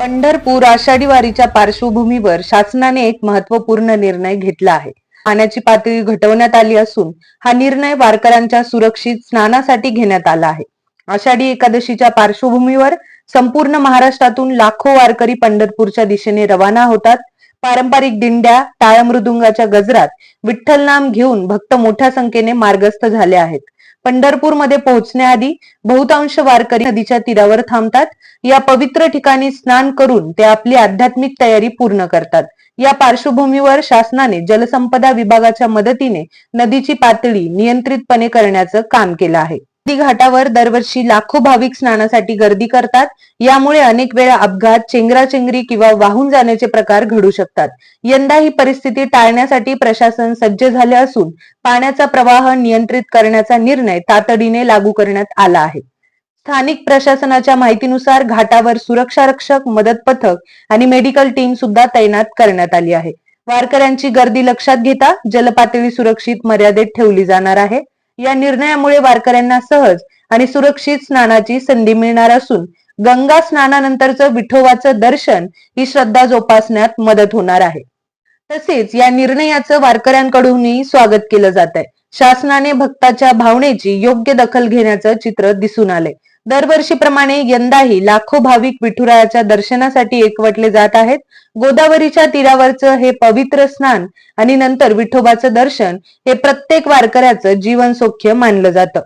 पंढरपूर आषाढी वारीच्या पार्श्वभूमीवर शासनाने एक महत्त्वपूर्ण निर्णय घेतला आहे. पाण्याची पातळी घटवण्यात आली असून हा निर्णय वारकऱ्यांच्या सुरक्षित स्नानासाठी घेण्यात आला आहे. आषाढी एकादशीच्या पार्श्वभूमीवर संपूर्ण महाराष्ट्रातून लाखो वारकरी पंढरपूरच्या दिशेने रवाना होतात. पारंपरिक दिंड्या टाळमृदुंगाच्या गजरात विठ्ठल नाम घेऊन भक्त मोठ्या संख्येने मार्गस्थ झाले आहेत. पंढरपूरमध्ये पोहोचण्याआधी बहुतांश वारकरी नदीच्या तीरावर थांबतात. या पवित्र ठिकाणी स्नान करून ते आपली आध्यात्मिक तयारी पूर्ण करतात. या पार्श्वभूमीवर शासनाने जलसंपदा विभागाच्या मदतीने नदीची पातळी नियंत्रितपणे करण्याचं काम केलं आहे. घाटावर दरवर्षी लाखो भाविक स्नानासाठी गर्दी करतात. यामुळे अनेक वेळा अपघात चेंगराचेंगरी किंवा वाहून जाण्याचे प्रकार घडू शकतात. यंदा ही परिस्थिती टाळण्यासाठी प्रशासन सज्ज झाले असून पाण्याचा प्रवाह नियंत्रित करण्याचा निर्णय तातडीने लागू करण्यात आला आहे. स्थानिक प्रशासनाच्या माहितीनुसार घाटावर सुरक्षा रक्षक मदत पथक आणि मेडिकल टीम सुद्धा तैनात करण्यात आली आहे. वारकऱ्यांची गर्दी लक्षात घेता जलपातळी सुरक्षित मर्यादेत ठेवली जाणार आहे. या निर्णयामुळे वारकऱ्यांना सहज आणि सुरक्षित स्नानाची संधी मिळणार असून गंगा स्नानानंतरचं विठोबाचं दर्शन ही श्रद्धा जोपासण्यात मदत होणार आहे. तसेच या निर्णयाचं वारकऱ्यांकडूनही स्वागत केलं जात आहे शासनाने भक्ताच्या भावनेची योग्य दखल घेण्याचं चित्र दिसून आले दरवर्षीप्रमाणे यंदाही लाखो भाविक विठुरायाच्या दर्शनासाठी एकवटले जात आहेत. गोदावरीच्या तीरावरचं हे पवित्र स्नान आणि नंतर विठोबाचं दर्शन हे प्रत्येक वारकऱ्याचं जीवन सौख्य मानलं जातं.